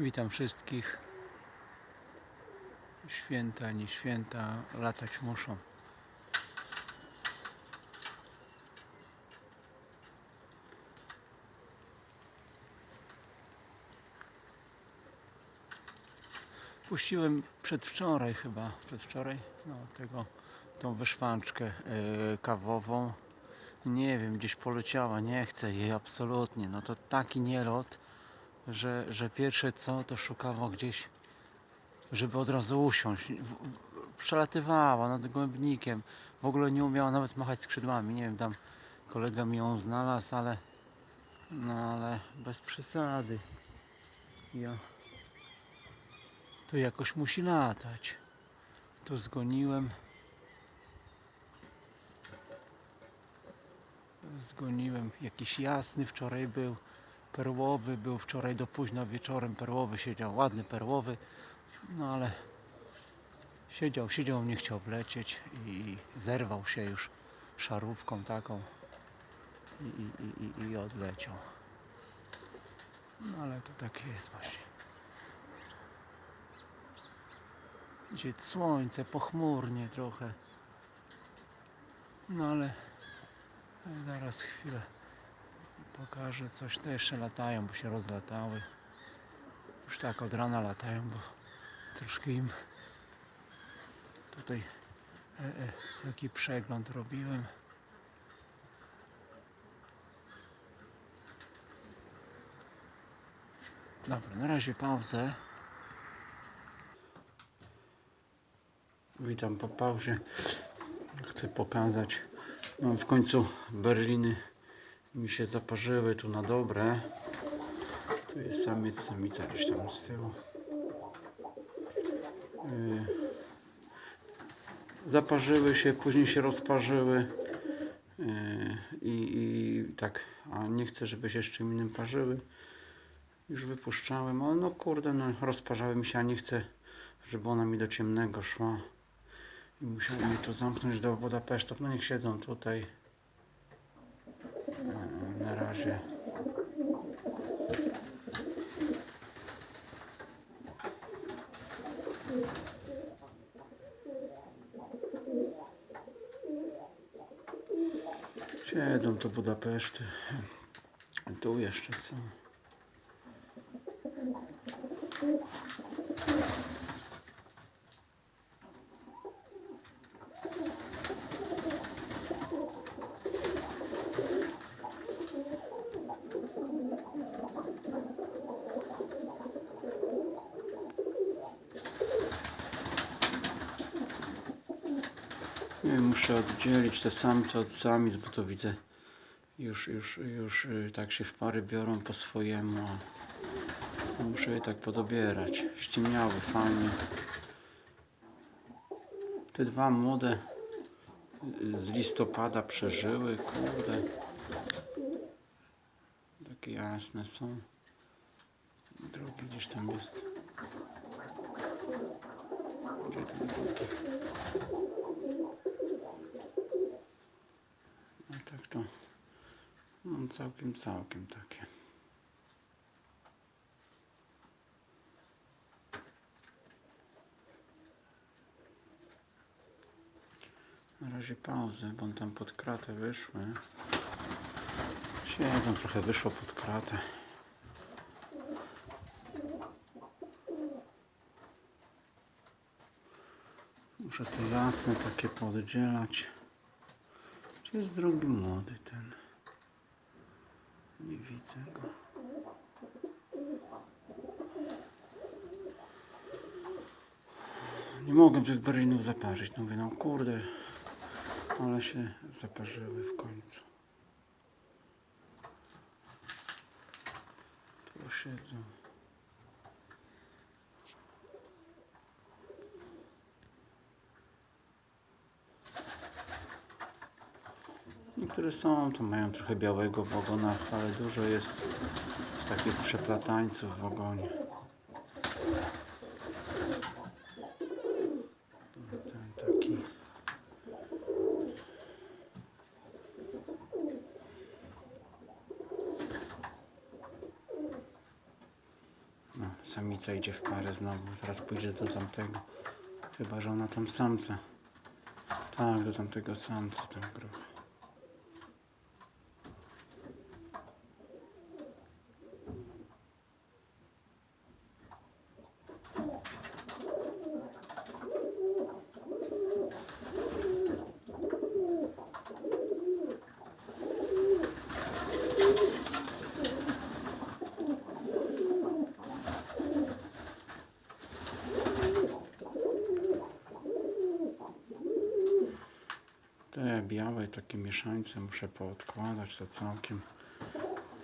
Witam wszystkich. Święta, nie święta, latać muszą. Puściłem przedwczoraj chyba, przedwczoraj, no tego, tą wyszwanczkę e, kawową. Nie wiem, gdzieś poleciała, nie chcę jej absolutnie. No to taki nielot, że, że pierwsze co, to szukała gdzieś, żeby od razu usiąść. Przelatywała nad głębnikiem. W ogóle nie umiała nawet machać skrzydłami. Nie wiem, tam kolega mi ją znalazł, ale no ale bez przesady. Ja to jakoś musi latać. Tu zgoniłem. Zgoniłem jakiś jasny wczoraj był. Perłowy był wczoraj do późna wieczorem. Perłowy siedział, ładny perłowy. No ale siedział, siedział, nie chciał wlecieć i zerwał się już szarówką taką i, i, i, i, odleciał. No ale to tak jest właśnie. Gdzie słońce, pochmurnie trochę. No ale zaraz chwilę pokażę coś. Te jeszcze latają, bo się rozlatały. Już tak od rana latają, bo troszkę im tutaj e, e, taki przegląd robiłem. Dobra, na razie pauzę. Witam po pauzie. Chcę pokazać. No, w końcu Berliny mi się zaparzyły tu na dobre. Tu jest samiec, samica gdzieś tam z tyłu. Yy, Zaparzyły się, później się rozparzyły. Yy, I, I tak, a nie chcę, żeby się z czym innym parzyły. Już wypuszczałem, ale no kurde, no rozparzały mi się, a nie chcę, żeby ona mi do ciemnego szła. I musiałem je tu zamknąć do Budapesztu. No niech siedzą tutaj. Na razie. Siedzą tu Budapeszty. Tu jeszcze są. Nie muszę oddzielić te samce od samic, bo to widzę już, już, już y, tak się w pary biorą po swojemu. Muszę je tak podobierać. Ściemniały fajnie. Te dwa młode y, z listopada przeżyły, kurde. Takie jasne są. Drugi gdzieś tam jest. Gdzie ten drugi? No tak to no całkiem, całkiem takie. Na razie pauzę, bo tam pod kratę wyszły. Siedzą, trochę wyszło pod kratę. Muszę te jasne takie poddzielać. Gdzie jest drugi młody ten? Nie widzę go. Nie mogłem tych berlinów zaparzyć. No mówię, no kurde, ale się zaparzyły w końcu. Tu siedzą. Niektóre są, to mają trochę białego w ogonach, ale dużo jest takich przeplatańców w ogonie. Ten taki. No, Samica idzie w parę znowu. Teraz pójdzie do tamtego. Chyba, że ona tam samca. Tak, do tamtego samca tam grucha. Takie mieszańce muszę poodkładać to całkiem.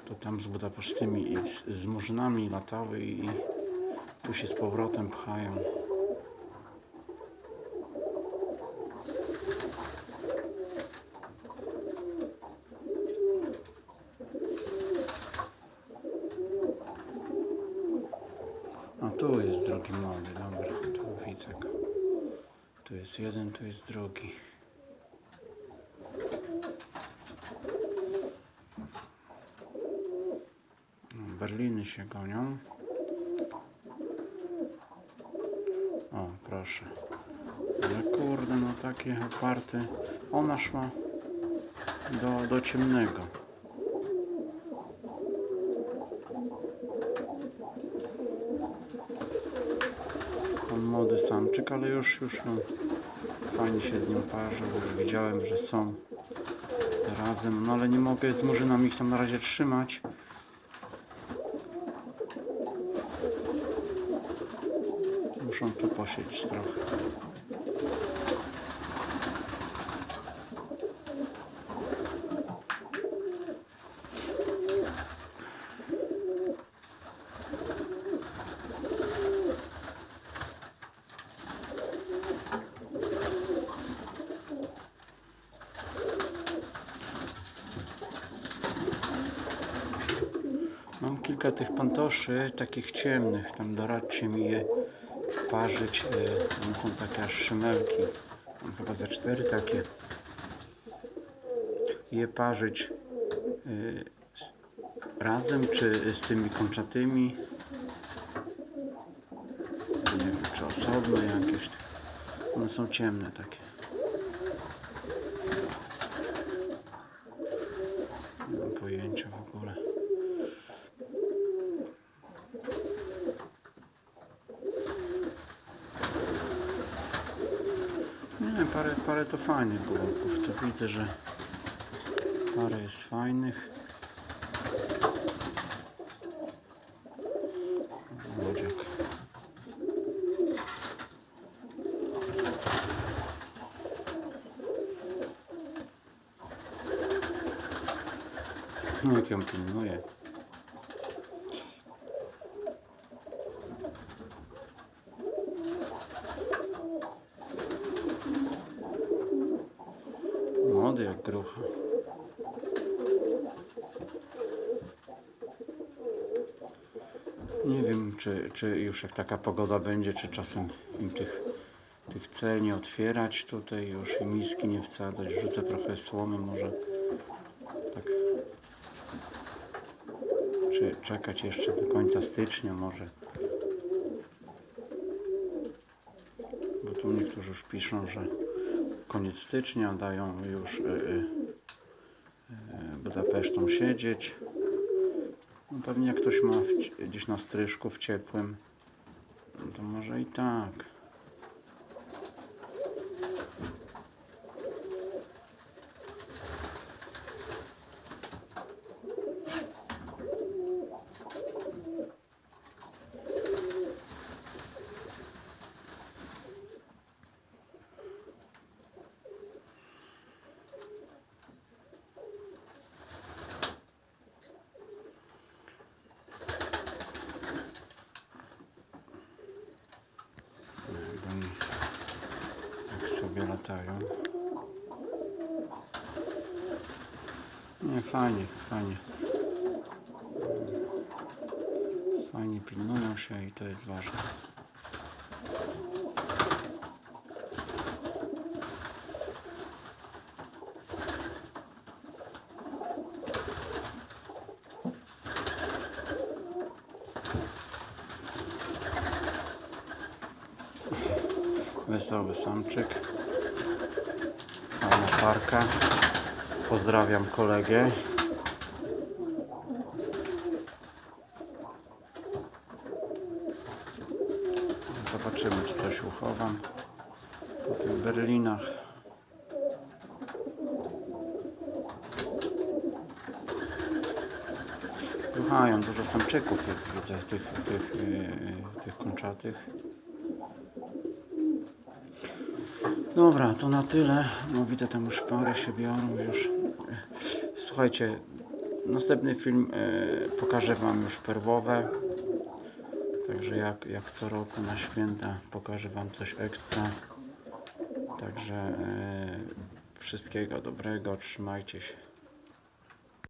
To tam z budapesztymi i z, z murzynami latały i tu się z powrotem pchają. A tu jest drugi młody, dobra, tu widzę go. Tu jest jeden, tu jest drugi. No, Berliny się gonią. O, proszę. Ale kurde, no takie oparte. Ona szła do, do ciemnego. Pan młody samczyk, ale już, już no, fajnie się z nim parzy, bo widziałem, że są razem, no ale nie mogę z murzynami ich tam na razie trzymać. Muszą tu posiedzieć trochę. Mam kilka tych pantoszy, takich ciemnych, tam doradźcie mi je parzyć. e, One są takie aż szymelki. Mam chyba za cztery takie. Je parzyć z- razem, czy z tymi kończatymi. Nie wiem, czy osobno jakieś. One są ciemne takie. Nie mam pojęcia w ogóle. Nie, parę, to fajnych gołąbków. To widzę, że parę jest fajnych. Młodziak. No jak ją pilnuje. Młody jak grucha. Nie wiem, czy, czy już jak taka pogoda będzie, czy czasem im tych, tych cel nie otwierać tutaj już i miski nie wsadzać. Rzucę trochę słomy może. Tak. Czy czekać jeszcze do końca stycznia może. Bo tu niektórzy już piszą, że koniec stycznia dają już y, y, y, Budapesztom siedzieć. No pewnie jak ktoś ma gdzieś na stryżku w ciepłym, to może i tak. Jak oni jak sobie latają. Nie, fajnie, fajnie. Fajnie pilnują się i to jest ważne. Wesoły samczyk. Fajna parka. Pozdrawiam kolegę. Zobaczymy, czy coś uchowam po tych berlinach. Ruchają, dużo samczyków jest, widzę, tych, tych, yy, tych kończatych. Dobra, to na tyle. No widzę, tam już pary się biorą już. Słuchajcie, następny film yy, pokażę Wam już perłowe. Także jak, jak co roku na święta pokażę Wam coś ekstra. Także yy, wszystkiego dobrego, trzymajcie się.